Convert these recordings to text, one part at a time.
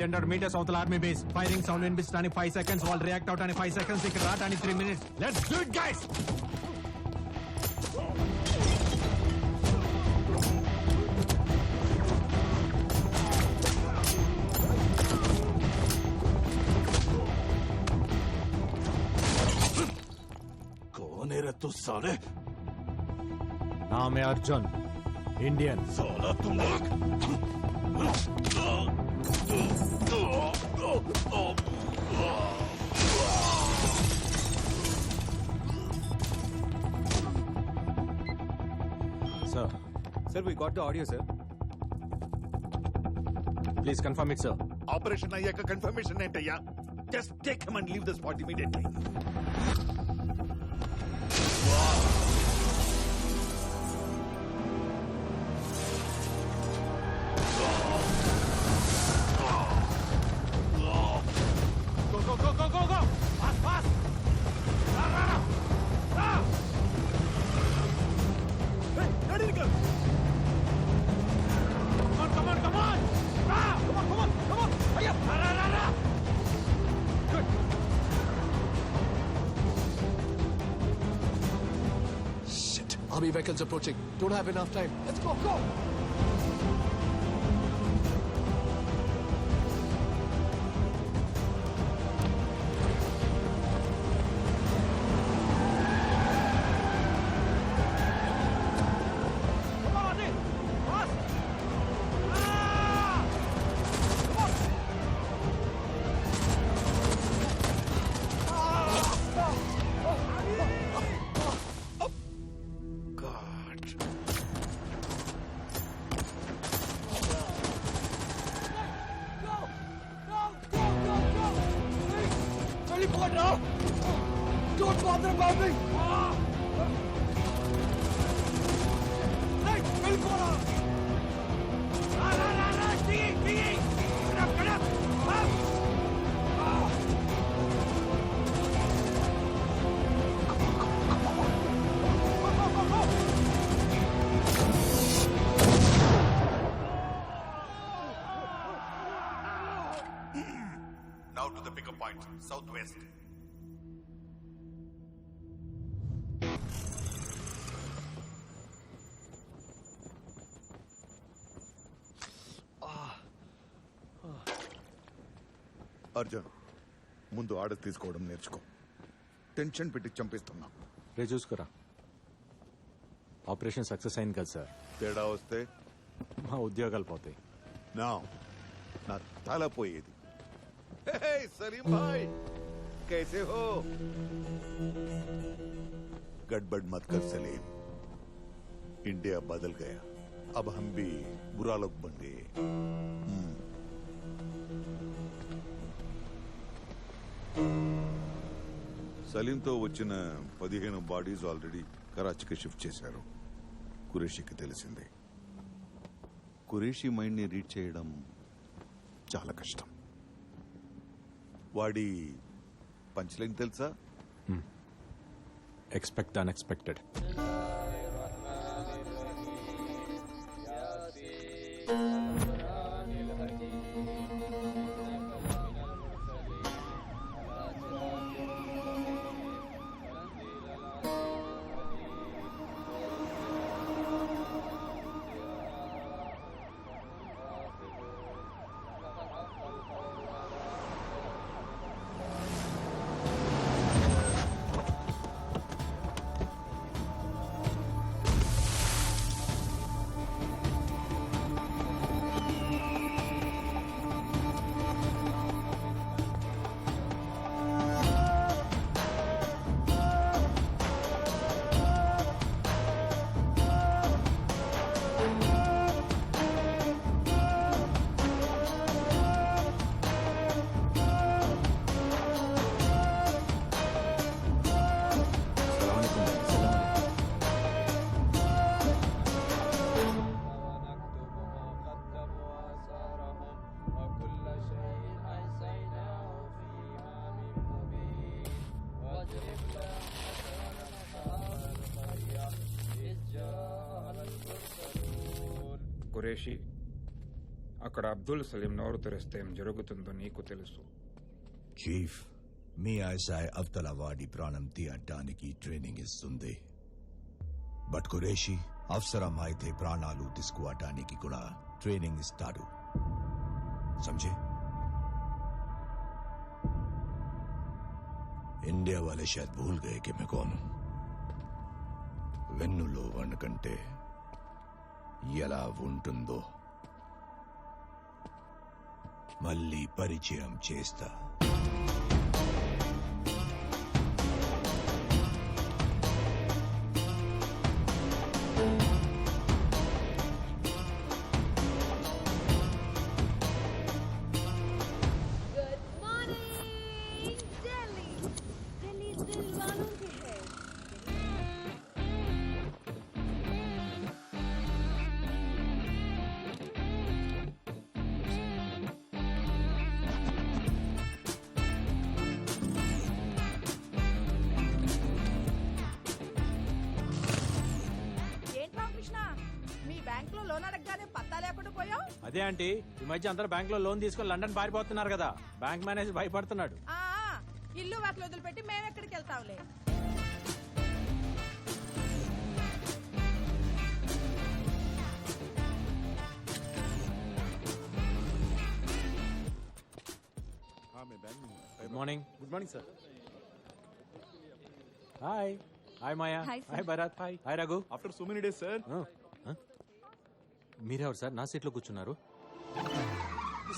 Eight hundred meters అవతల army base firing sound వినిపించడానికి five seconds వాళ్ళు రియాక్ట్ అవడానికి ఫైవ్ సెకండ్స్ ఇక్కడ రావడానికి three minutes let's do it guys कौन है रे तू साले नाम है अर्जुन इंडियन साला तुम लोग Sir sir we got the audio sir please confirm it sir operation అయ్యాక కన్ఫర్మేషన్ ఏంటయ్యా? Just take him and leave the spot immediately Army vehicles approaching. Don't have enough time. Let's go, go! forward now! Don't bother about me! Right, will go on! Ah, ah, ah, ah! Southwest. Arjun ముందు order తీసుకోవడం నేర్చుకో. Tension పెట్టి చంపిస్తున్నా. రే చూసుకురా operation success అయింది కదా sir. తేడా వస్తే? మా ఉద్యోగాలు పోతాయి. నా నా తల పోయేది. హే, సలీం భాయ్ कैसे हो गड़बड़ मत कर सलीम इंडिया बदल गया अब हम भी बुरा लोग बन गए हम्म। సలీంతో వచ్చిన పదిహేను బాడీస్ ఆల్రెడీ కరాచీకి షిఫ్ట్ చేశారు కురేషికి తెలిసిందే కురేషి మైండ్ని రీడ్ చేయడం చాలా కష్టం వాడి పంచలేని తెలుసా? Hmm. ఎక్స్పెక్ట్ అన్ఎక్స్పెక్టెడ్ ఖురేషి అక్కడ అబ్దుల్ సలీం నోరు తెరిస్తే జరుగుతుందో నీకు తెలుసు. చీఫ్ మీ ఆశాయ్ అవతల వాడి ప్రాణం తీయటానికి ట్రైనింగ్ ఇస్తుంది. బట్ ఖురేషి అవసరం అయితే ప్రాణాలు తీసుకోవటానికి కూడా ట్రైనింగ్ ఇస్తాడు. సంజయ్? ఇండియా वाले शायद భూల్ गए कि मैं कौन हूं వెన్నులో వణకంటే ఎలా ఉంటుందో. మళ్ళీ పరిచయం చేస్తా. అదే ఆంటీ ఈ మధ్య అందరూ బ్యాంక్లో లోన్ తీసుకొని లండన్ పారిపోతున్నారు కదా. బ్యాంక్ మేనేజర్ భయపడుతున్నాడు. ఆ, ఆ, ఇల్లు వాటిలో వదిలిపెట్టి మేము ఎక్కడికి వెళ్తాంలే. Good morning good morning sir hi hi Maya Hi, sir. Hi Bharat hi hi Raghu after so many days sir ఆ, ఆ? మీరెవరు సార్? నా సీట్లో కూర్చున్నారు.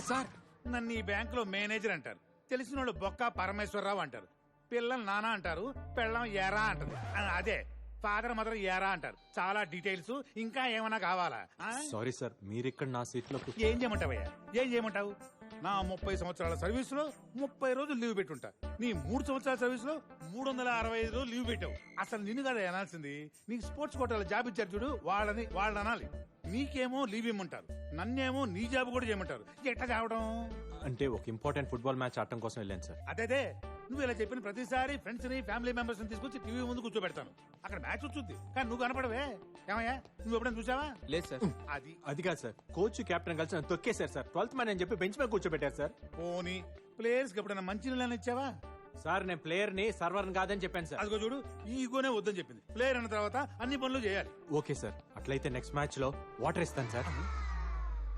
సార్ నన్ను ఈ బ్యాంకులో మేనేజర్ అంటారు. తెలిసిన వాళ్ళు బొక్క పరమేశ్వరరావు అంటారు. పిల్లలు నానా అంటారు పెళ్ళం ఎరా అంటది. అదే ఫాదర్ మదర్ ఏరా అంటారు. చాలా డీటెయిల్స్. ఇంకా ఏమైనా కావాలా? ఆ? సారీ సార్ మీరు ఇక్కడ నా సీట్లో కూ- ఏం చేయమంటావయ్యా? ఏం చేయమంటావు? నా ముప్పై సంవత్సరాల సర్వీస్లో ముప్పై రోజులు లీవ్ పెట్టుంటా. నీ మూడు సంవత్సరాల సర్వీస్లో మూడు వందల అరవై ఐదు రోజులు లీవ్ పెట్టావు. అసలు నిన్ను కదా అనాల్సింది. నీకు స్పోర్ట్స్ కోటాలో జాబ్ ఇచ్చారు చూడు వాళ్ళని వాళ్ళని అనాలి. నీకేమో లీవ్ ఇమ్మంటారు. నన్నేమో నీ జాబ్ కూడా చేయమంటారు. ఎట్లా కావడం అంటే ఒక ఇంపార్టెంట్ ఫుట్బాల్ మ్యాచ్ ఆడటం కోసం వెళ్ళాను సార్. అదే. నువ్వు ఇలా చెప్పిన ప్రతిసారి ఫ్రెండ్స్ని ఫ్యామిలీ మెంబర్స్ని తీసుకొచ్చి టీవీ ముందు కూర్చోబెడతాను. అక్కడ మ్యాచ్ వచ్చుద్ది. కానీ నువ్వు కనపడవే. ఏమయ్యా? నువ్వు ఎప్పుడైనా చూసావా? లేదు సార్. అది. అది కాదు సార్. కోచ్ కెప్టెన్ కలిసి నన్ను తొక్కేశారు సార్. ట్వెల్త్ మ్యాన్ అని చెప్పి బెంచ్ మీద కూర్చోబెట్టారు సార్. పోనీ. ప్లేయర్స్కి ఎప్పుడైనా మంచి నీళ్ళని ఇచ్చావా? సార్ నేను ప్లేయర్ని సర్వర్ కాదని చెప్పాను సార్. అదిగో చూడు ఈ ఈగోనే వద్దని చెప్పింది. ప్లేయర్ అన్న తర్వాత అన్ని పనులు చేయాలి. Okay sir. అట్లయితే నెక్స్ట్ మ్యాచ్లో వాటర్ ఇస్తాను సార్.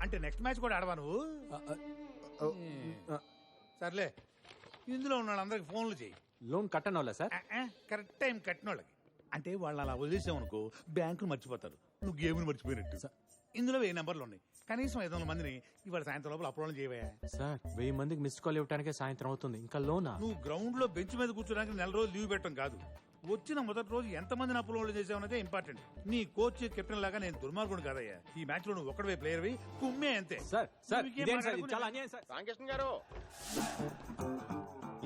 అంటే నెక్స్ట్ మ్యాచ్ కూడా ఆడవా నువ్వు? సర్లే. ఇందులో ఉన్న వాళ్ళందరికి ఫోన్లు చేయి. లోన్ కట్టను సార్? కరెక్ట్ టైం కట్టిన వాళ్ళకి అంటే వాళ్ళు అలా వదిలేసావు అనుకో బ్యాంకులు మర్చిపోతారు. నువ్వు గేమ్ని మర్చిపోయినట్టు. ఇందులో వెయ్యి నెంబర్లు ఉన్నాయి. కనీసం ఐదు వందల మందిని ఇవాళ సాయంత్రం లోపల అప్రోల్ చేయవా సార్ వెయ్యి మందికి మిస్ కాల్ ఇవ్వడానికే సాయంత్రం అవుతుంది. ఇంకా లోనా? నువ్వు గ్రౌండ్లో బెంచ్ మీద కూర్చోడానికి నెల రోజులు లీవ్ పెట్టడం కాదు. వచ్చిన మొదటి రోజు ఎంత మందిని అప్రోల్ చేసావనేదే ఇంపార్టెంట్. నీ కోచ్ కెప్టెన్ లాగా నేను దుర్మార్గుడు కాదయ్యా. ఈ మ్యాచ్లో నువ్వు ఒక్కడవే ప్లేయర్ కుమ్మే అంతే. సార్ సార్ చాలా అన్యాయం సార్. గారు.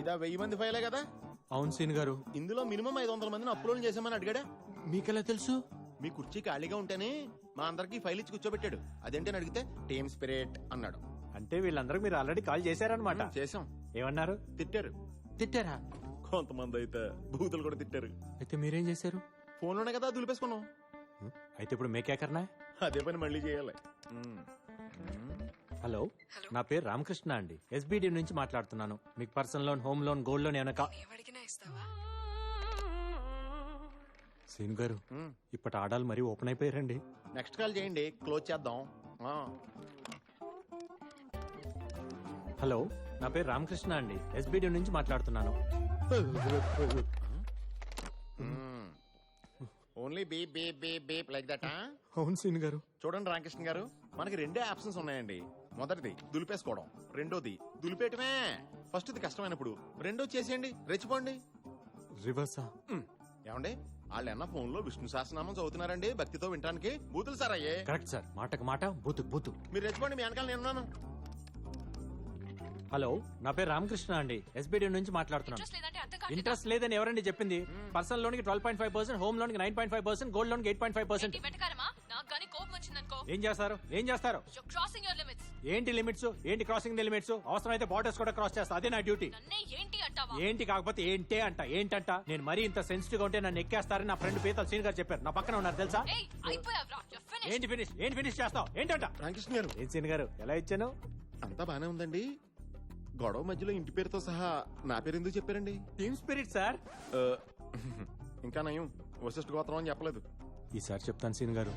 ఇదా వెయ్యి మంది ఫైలే కదా? అవును సీన్ గారు. ఇందులో మినిమం ఐదు వందల మందిని అప్లోడ్ చేసామని అడిగాడా? మీకెలా తెలుసు? మీ కుర్చీ ఖాళీగా ఉంటేనే మా అందరికి ఫైల్ ఇచ్చి కూర్చోబెట్టాడు. అదేంటని అడిగితే టీమ్ స్పిరిట్ అన్నాడు. అంటే వీళ్ళందరూ మీరు ఆల్రెడీ కాల్ చేశారనమాట చేసాం ఏమన్నారు? తిట్టారు. తిట్టారా? కొంతమంది అయితే బూతులు కూడా తిట్టారు. అయితే మీరేం చేశారు? ఫోన్లోనే కదా దులిపేసుకున్నాం? అయితే ఇప్పుడు మేకేకర్నా? అదే పని మళ్ళీ చేయాలి. హలో. నా పేరు రామకృష్ణ అండి. ఎస్బిడి నుంచి మాట్లాడుతున్నాను. మీకు personal loan home loan gold loan ఏమైనా కా- సీన్ గారు ఇప్పటి ఆడాలు మరీ ఓపెన్ అయిపోయారండి. నెక్స్ట్ కాల్ చేయండి. క్లోజ్ చేద్దాం. ఆ. హలో నా పేరు రామకృష్ణ అండి. ఎస్బిడి నుంచి మాట్లాడుతున్నాను. మ్మ్. Only beep beep beep beep like that అవును సీన్ గారు. చూడండి రామకృష్ణ గారు. మనకి రెండే ఆప్షన్స్ ఉన్నాయండి. మొదటిది దులిపేసుకోవడం రెండోది దులిపేయటమే. ఫస్ట్ ఇది కష్టమైనప్పుడు రెండో చేసేయండి రెచ్చిపోండి. రివర్సా. ఏమండి వాళ్ళు ఎన్న ఫోన్లో విష్ణు సహస్రనామం చదువుతున్నారండి భక్తితో వినడానికి బూతులు సార్ అయ్యే. Correct sir. మాటకు మాట బూతు బూతు. మీరు రెచ్చిపోండి మీ వెనకాల నేను ఉన్నాను హలో. నా పేరు రామకృష్ణ అండి. ఎస్బిడి నుంచి మాట్లాడుతున్నాను. ఇంట్రెస్ట్ లేదని ఎవరండి చెప్పింది? పర్సనల్ లోన్కి twelve point five percent home లోన్కి nine point five percent gold లోన్కి ఎయిట్ పాయింట్ ఫైవ్ పర్సెంట్. ఏం చేస్తారు? ఏం చేస్తారు? క్రాసింగ్ యువర్ లిమిట్స్ ఏంటి లిమిట్స్? ఏంటి క్రాసింగ్ ది లిమిట్స్ అవసరం అయితే బార్డర్స్ కూడా క్రాస్ చేస్తా. అదే నా డ్యూటీ నన్నే ఏంటి అంటావా? ఏంటి కాకపోతే ఏంటే అంట. ఏంటంట? నేను మరీ ఇంత సెన్సిటివ్గా ఉంటే నన్ను ఎక్కేస్తారని నా ఫ్రెండ్ పీతల్ సీన్ గారు చెప్పారు. నా పక్కన ఉన్నారు తెలుసా? ఏయ్ అయిపోయావ్రా యు ఫినిష్ ఏంటి ఫినిష్ ఏంటి ఫినిష్ చేస్తావు? ఏంటంట? రామకృష్ణ గారు. ఏం సీన్ గారు? ఎలా ఇచ్చాను? అంతా బానే ఉందండి. గొడవ మధ్యలో ఇంటి పేరుతో సహా నా పేరు ఎందుకు చెప్పారండి? టీమ్ స్పిరిట్ సార్ ఆ, ఇంకా నయం. వశిష్ఠ గోత్రం అని చెప్పలేదు. ఈసారి చెప్తాను సీన్ గారు.